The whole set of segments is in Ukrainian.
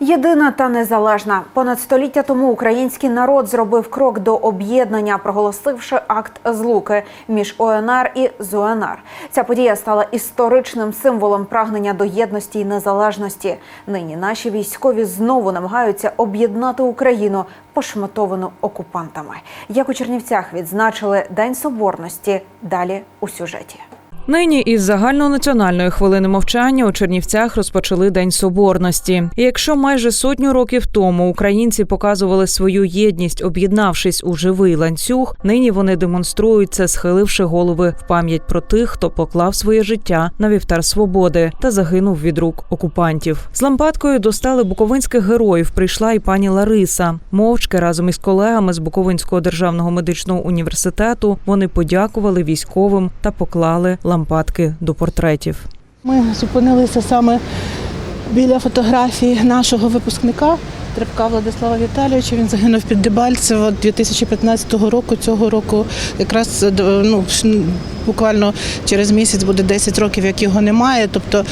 Єдина та незалежна. Понад століття тому український народ зробив крок до об'єднання, проголосивши акт злуки між ОНР і ЗУНР. Ця подія стала історичним символом прагнення до єдності і незалежності. Нині наші військові знову намагаються об'єднати Україну, пошматовану окупантами. Як у Чернівцях відзначили День Соборності. Далі у сюжеті. Нині із загальнонаціональної хвилини мовчання у Чернівцях розпочали День Соборності. І якщо майже сотню років тому українці показували свою єдність, об'єднавшись у живий ланцюг, нині вони демонструють це, схиливши голови в пам'ять про тих, хто поклав своє життя на вівтар свободи та загинув від рук окупантів. З лампадкою до стали буковинських героїв прийшла і пані Лариса. Мовчки разом із колегами з Буковинського державного медичного університету вони подякували військовим та поклали лампадки до портретів. Ми зупинилися саме біля фотографії нашого випускника Трепка Владислава Віталійовича. Він загинув під Дебальцево 2015 року. Цього року якраз е, ну, буквально через місяць буде 10 років, як його немає. Тобто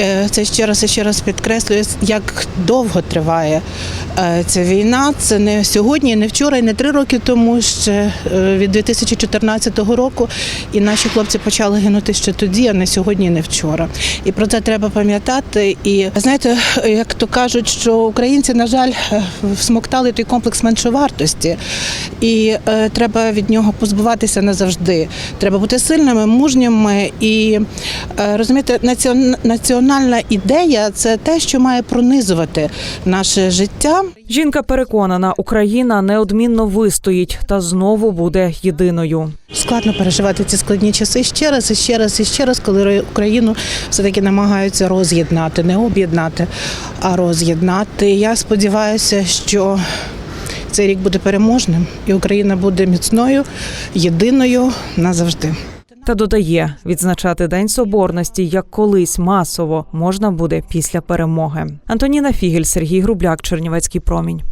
е, це ще раз і ще раз підкреслює, як довго триває е, ця війна. Це не сьогодні, не вчора, і не три роки тому, ще від 2014 року. І наші хлопці почали гинути ще тоді, а не сьогодні, не вчора. І про це треба пам'ятати. І знаєте, як то кажуть, що українці, на жаль, е, всмоктали той комплекс меншовартості, і е, треба від нього позбуватися назавжди. Треба бути сильними, мужніми і розумієте, націон- національна ідея це те, що має пронизувати наше життя. Жінка переконана, Україна неодмінно вистоїть та знову буде єдиною. Складно переживати ці складні часи ще раз і ще раз і ще раз, коли Україну все таки намагаються роз'єднати, не об'єднати, а роз'єднати. Я сподіваюся, що цей рік буде переможним, і Україна буде міцною, єдиною назавжди. Та додає, відзначати День Соборності як колись масово можна буде після перемоги. Антоніна Фігель, Сергій Грубляк, Чернівецький промінь.